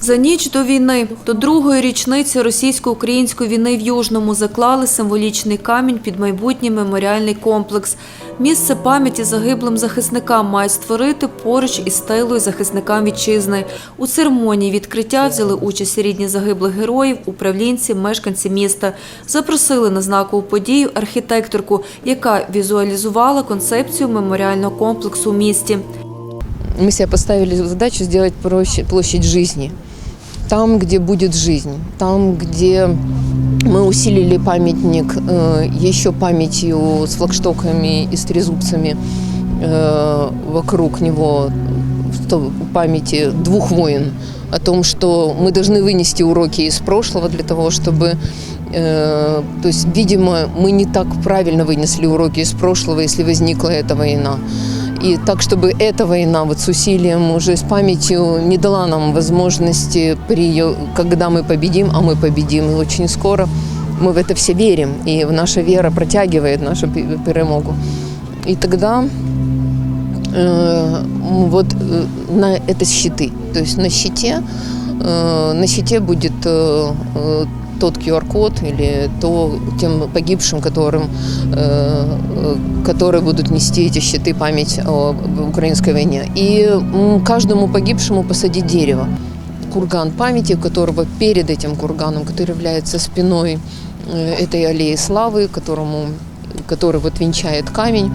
За ніч до війни, до другої річниці російсько-української війни в Южному заклали символічний камінь під майбутній меморіальний комплекс. Місце пам'яті загиблим захисникам мають створити поруч із стелою захисникам вітчизни. У церемонії відкриття взяли участь рідні загиблих героїв, управлінці, мешканці міста. Запросили на знакову подію архітекторку, яка візуалізувала концепцію меморіального комплексу у місті. Мы себе поставили задачу сделать площадь жизни. Там, где будет жизнь, там, где мы усилили памятник э, еще памятью с флагштоками и с трезубцами э, вокруг него, в памяти двух войн, о том, что мы должны вынести уроки из прошлого для того, чтобы э, то есть, видимо, мы не так правильно вынесли уроки из прошлого, если возникла эта война. И так, чтобы эта война вот с усилием, уже с памятью не дала нам возможности, при ее, когда мы победим, а мы победим, и очень скоро мы в это все верим, и наша вера протягивает нашу пе- перемогу. И тогда э, вот э, на это щиты, то есть на щите, э, на щите будет э, э, тот QR-код или то тем погибшим, которым, э, э, которые будут нести эти щиты память о украинской войне. И м, каждому погибшему посадить дерево. Курган памяти, у которого перед этим курганом, который является спиной э, этой аллеи славы, которому, который вот венчает камень,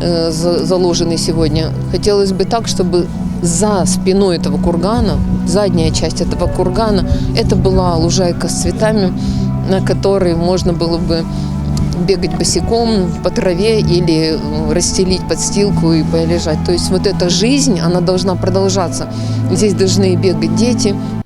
э, за- заложенный сегодня. Хотелось бы так, чтобы за спиной этого кургана, задняя часть этого кургана, это была лужайка с цветами, на которой можно было бы бегать босиком по траве или э, расстелить подстилку и полежать. То есть вот эта жизнь, она должна продолжаться. Здесь должны бегать дети, обняти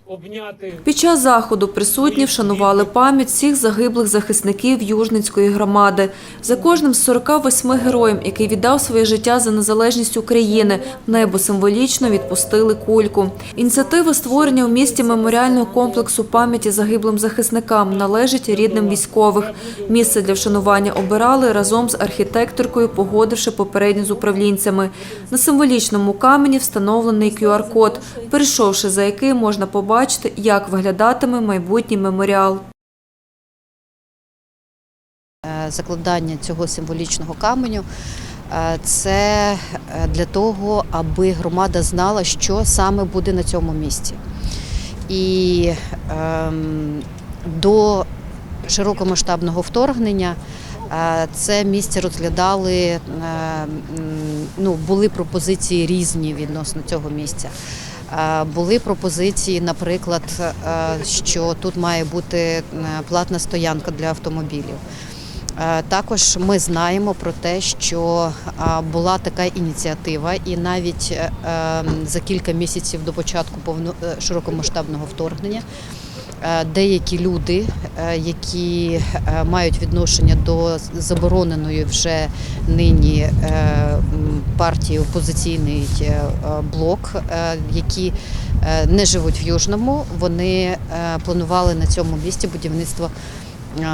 під час заходу присутні вшанували пам'ять всіх загиблих захисників Южницької громади. За кожним з 48 героїв, який віддав своє життя за незалежність України, в небо символічно відпустили кульку. Ініціатива створення у місті меморіального комплексу пам'яті загиблим захисникам належить рідним військових. Місце для вшанування обирали разом з архітекторкою, погодивши попередньо з управлінцями. На символічному камені встановлений QR-код, перейшовши за який можна побачити, як виглядатиме майбутній меморіал. Е, закладання цього символічного каменю. е, Це е, для того, аби громада знала, що саме буде на цьому місці. І ем, до широкомасштабного вторгнення це місце розглядали, ну, були пропозиції різні відносно цього місця. Були пропозиції, наприклад, е, що тут має бути е, платна стоянка для автомобілів. Е, Також ми знаємо про те, що була така ініціатива, і навіть ем, за кілька місяців до початку широкомасштабного вторгнення деякі люди, е, які е, мають відношення до забороненої вже нині е, партії опозиційний е, е, блок, е, які е, не живуть в Южному, вони е, планували на цьому місці будівництво е,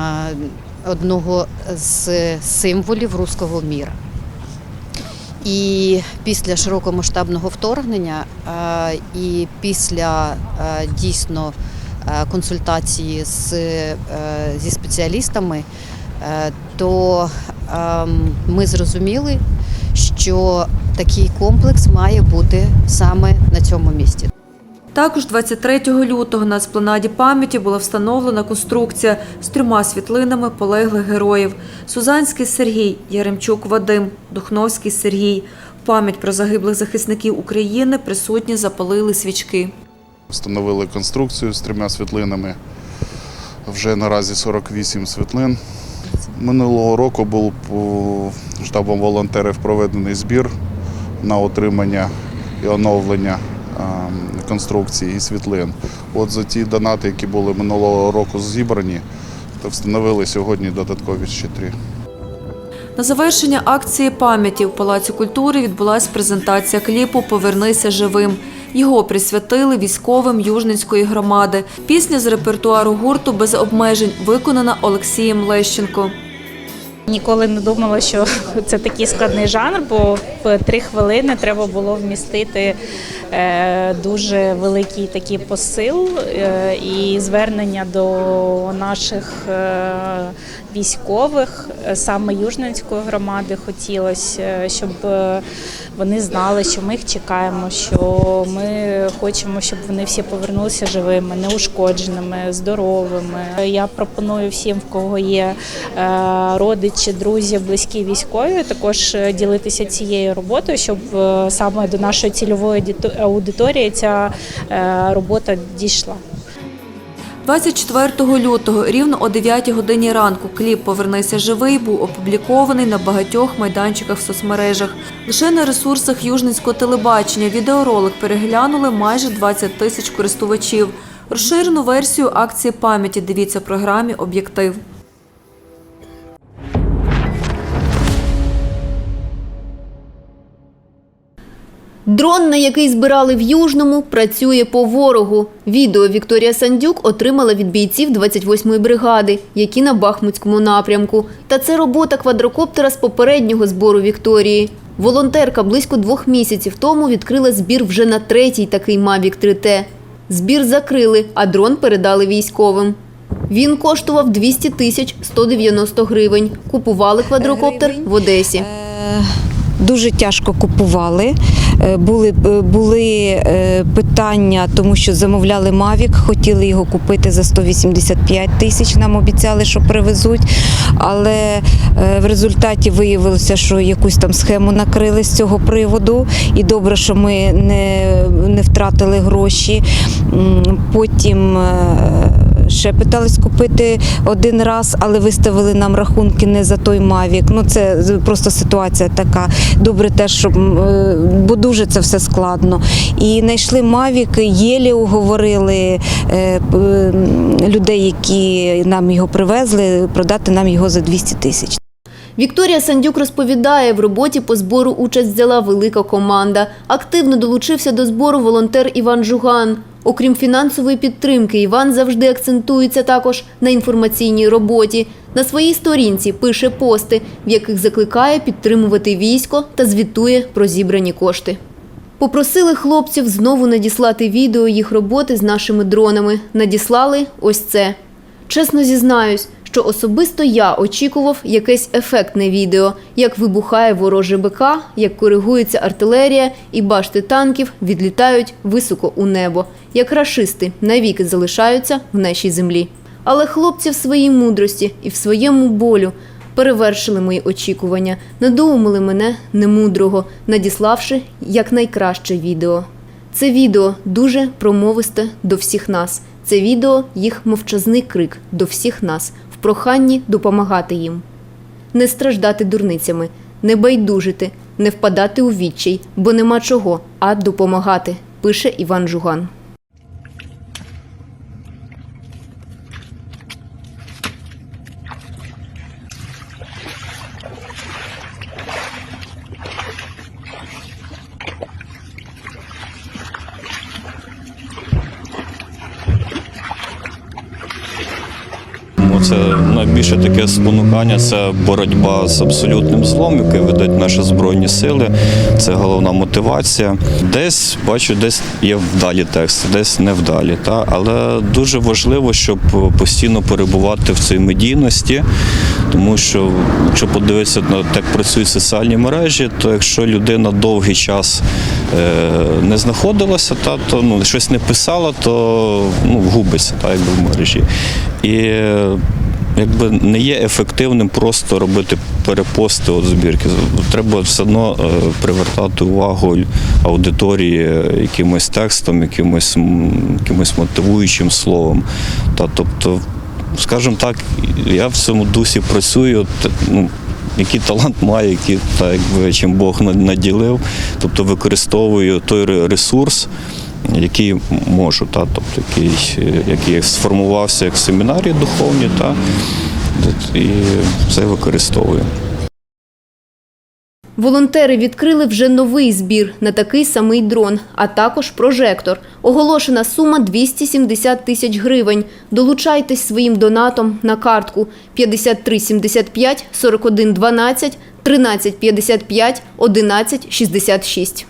одного з символів руського міра. І після широкомасштабного вторгнення е, і після е, дійсно е, консультації з, е, зі спеціалістами, е, то ем, ми зрозуміли, що такий комплекс має бути саме на цьому місці. Також 23 лютого на еспланаді пам'яті була встановлена конструкція з трьома світлинами полеглих героїв: Сузанський Сергій, Яремчук Вадим, Духновський Сергій. Пам'ять про загиблих захисників України присутні запалили свічки. Встановили конструкцію з трьома світлинами. Вже наразі 48 світлин. Минулого року був штабом волонтерів проведений збір на отримання і оновлення конструкції і світлин. От за ті донати, які були минулого року зібрані, то встановили сьогодні додаткові ще три. На завершення акції пам'яті в Палаці культури відбулася презентація кліпу Повернися живим. Його присвятили військовим Южницької громади. Пісня з репертуару гурту без обмежень виконана Олексієм Лещенко. Ніколи не думала, що це такий складний жанр, бо в три хвилини треба було вмістити дуже великий такий посил е, і звернення до наших е, військових, е, саме Южненської громади, хотілося, е, щоб е, вони знали, що ми їх чекаємо, що ми хочемо, щоб вони всі повернулися живими, неушкодженими, здоровими. Я пропоную всім, в кого є е, родичі, друзі, близькі військові, також е, ділитися цією роботою, щоб е, саме до нашої цільової діто- аудиторії ця е, робота дійшла. 24 лютого рівно о 9 годині ранку кліп Повернися живий був опублікований на багатьох майданчиках в соцмережах. Лише на ресурсах Южницького телебачення відеоролик переглянули майже 20 тисяч користувачів. Розширену версію акції пам'яті дивіться в програмі Об'єктив. Дрон, на який збирали в Южному, працює по ворогу. Відео Вікторія Сандюк отримала від бійців 28-ї бригади, які на Бахмутському напрямку. Та це робота квадрокоптера з попереднього збору Вікторії. Волонтерка близько двох місяців тому відкрила збір вже на третій такий Mavic 3T. Збір закрили, а дрон передали військовим. Він коштував 200 тисяч 190 гривень. Купували квадрокоптер в Одесі. Е, Дуже тяжко купували. Е, Були, е, були е, питання, тому що замовляли Mavic, хотіли його купити за 185 тисяч. Нам обіцяли, що привезуть. Але в результаті виявилося, що якусь там схему накрили з цього приводу. І добре, що ми не, не втратили гроші. Потім. Е, Ще питались купити один раз, але виставили нам рахунки не за той Мавік. Ну це просто ситуація така. Добре, теж щоб е, бо дуже це все складно. І знайшли Мавік, єлі уговорили е, людей, які нам його привезли, продати нам його за 200 тисяч. Вікторія Сандюк розповідає, в роботі по збору участь взяла велика команда. Активно долучився до збору волонтер Іван Жуган. Окрім фінансової підтримки, Іван завжди акцентується також на інформаційній роботі. На своїй сторінці пише пости, в яких закликає підтримувати військо та звітує про зібрані кошти. Попросили хлопців знову надіслати відео їх роботи з нашими дронами. Надіслали ось це. Чесно зізнаюсь, що особисто я очікував якесь ефектне відео, як вибухає вороже БК, як коригується артилерія і башти танків відлітають високо у небо, як рашисти навіки залишаються в нашій землі. Але хлопці в своїй мудрості і в своєму болю перевершили мої очікування, надоумили мене немудрого, надіславши якнайкраще відео. Це відео дуже промовисте до всіх нас. Це відео їх мовчазний крик до всіх нас в проханні допомагати їм. Не страждати дурницями, не байдужити, не впадати у відчай, бо нема чого, а допомагати, пише Іван Жуган. Тому це найбільше таке спонукання це боротьба з абсолютним злом, який ведуть наші збройні сили. Це головна мотивація. Десь бачу, десь є вдалі тексти, десь невдалі. Та? Але дуже важливо, щоб постійно перебувати в цій медійності, тому що якщо подивитися на як працюють соціальні мережі, то якщо людина довгий час е, не знаходилася, та, то ну, щось не писала, то ну, губиться та, якби в мережі. І якби не є ефективним просто робити перепости от збірки. Треба все одно е, привертати увагу аудиторії якимось текстом, якимось, якимось мотивуючим словом. Та, тобто, скажімо так, я в цьому дусі працюю. Ну, який талант маю, який, та, якби, чим Бог наділив, тобто використовую той ресурс, який можу, та, тобто, який, е, який сформувався як семінарі духовні, та, і це використовую. Волонтери відкрили вже новий збір на такий самий дрон, а також прожектор. Оголошена сума 270 тисяч гривень. Долучайтесь своїм донатом на картку 5375 41 12 13 55 11 66.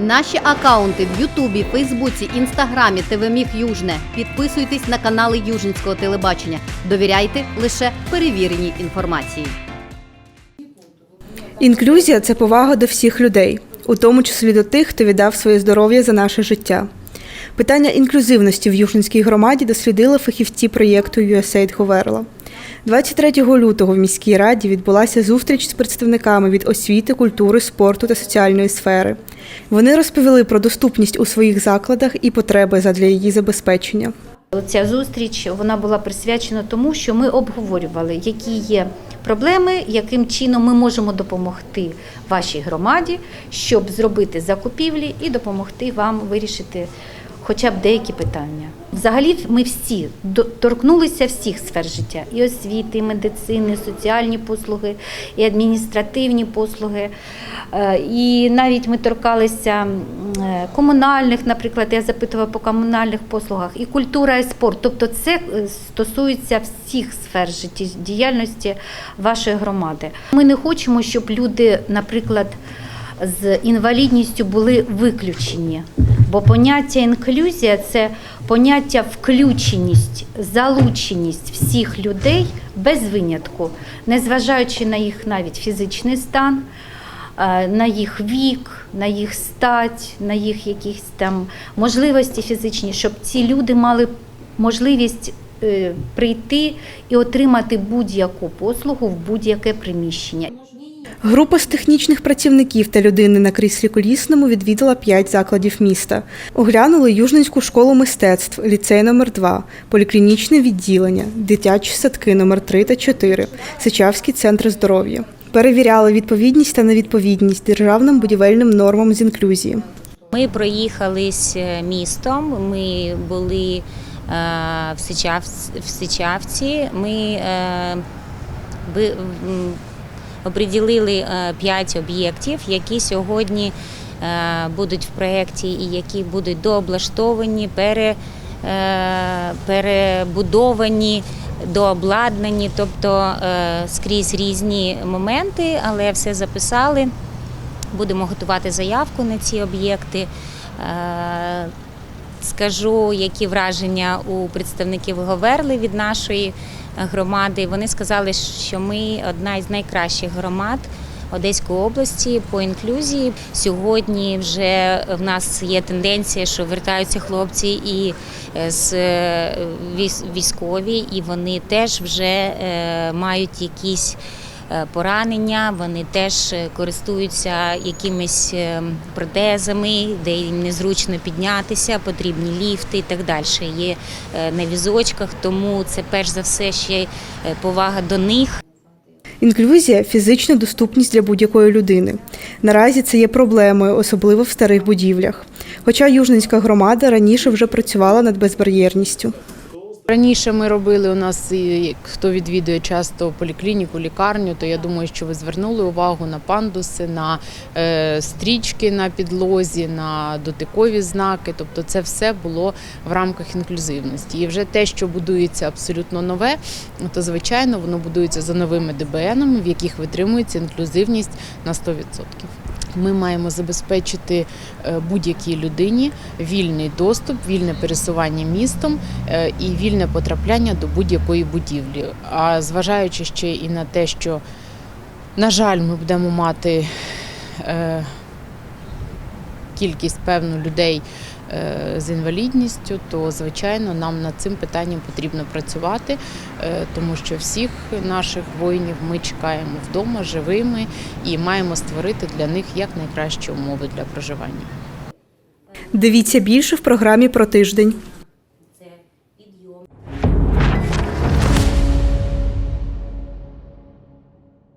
Наші акаунти в Ютубі, Фейсбуці, Інстаграмі, ТВ Южне. Підписуйтесь на канали Южницького телебачення. Довіряйте лише перевіреній інформації. Інклюзія це повага до всіх людей, у тому числі до тих, хто віддав своє здоров'я за наше життя. Питання інклюзивності в Южненській громаді дослідили фахівці проєкту USAID Говерла. 23 лютого в міській раді відбулася зустріч з представниками від освіти, культури, спорту та соціальної сфери. Вони розповіли про доступність у своїх закладах і потреби задля її забезпечення. Ця зустріч вона була присвячена тому, що ми обговорювали, які є проблеми, яким чином ми можемо допомогти вашій громаді, щоб зробити закупівлі і допомогти вам вирішити хоча б деякі питання. Взагалі, ми всі торкнулися всіх сфер життя: і освіти, і медицини, і соціальні послуги, і адміністративні послуги. Е, І навіть ми торкалися е, комунальних, наприклад, я запитувала по комунальних послугах, і культура, і спорт. Тобто це е, стосується всіх сфер життєдіяльності вашої громади. Ми не хочемо, щоб люди, наприклад, з інвалідністю були виключені. Бо поняття інклюзія це поняття включеність, залученість всіх людей без винятку, незважаючи на їх навіть фізичний стан, е, на їх вік, на їх стать, на їх якісь там можливості фізичні, щоб ці люди мали можливість е, прийти і отримати будь-яку послугу в будь-яке приміщення. Група з технічних працівників та людини на кріслі колісному відвідала п'ять закладів міста. Оглянули Южненську школу мистецтв, ліцей номер 2 поліклінічне відділення, дитячі садки номер 3 та 4, Сичавський центр здоров'я. Перевіряли відповідність та невідповідність державним будівельним нормам з інклюзії. Ми проїхались е, містом. Ми були е, в Сичавці. Ми е, оприділили 5 об'єктів, які сьогодні е, будуть в проєкті і які будуть дооблаштовані, пере, е, перебудовані. Дообладнані, тобто е, скрізь різні моменти, але все записали. Будемо готувати заявку на ці об'єкти. Е, Скажу, які враження у представників Говерли від нашої громади. Вони сказали, що ми одна із найкращих громад Одеської області по інклюзії. Сьогодні вже в нас є тенденція, що вертаються хлопці і е, з е, військові, і вони теж вже е, мають якісь поранення, вони теж е, користуються якимись е, протезами, де їм незручно піднятися, потрібні ліфти і так далі. Є е, на візочках, тому це перш за все ще е, повага до них. Інклюзія фізична доступність для будь-якої людини. Наразі це є проблемою, особливо в старих будівлях. Хоча Южненська громада раніше вже працювала над безбар'єрністю. Раніше ми робили у нас, хто відвідує часто поліклініку, лікарню, то я думаю, що ви звернули увагу на пандуси, на е, стрічки на підлозі, на дотикові знаки. Тобто це все було в рамках інклюзивності. І вже те, що будується абсолютно нове, то звичайно воно будується за новими ДБНами, в яких витримується інклюзивність на 100%. Ми маємо забезпечити е, будь-якій людині вільний доступ, вільне пересування містом е, і вільне потрапляння до будь-якої будівлі. А зважаючи ще і на те, що, на жаль, ми будемо мати е, кількість певну людей е, з інвалідністю, то звичайно нам над цим питанням потрібно працювати, е, тому що всіх наших воїнів ми чекаємо вдома живими і маємо створити для них якнайкращі умови для проживання. Дивіться більше в програмі про тиждень.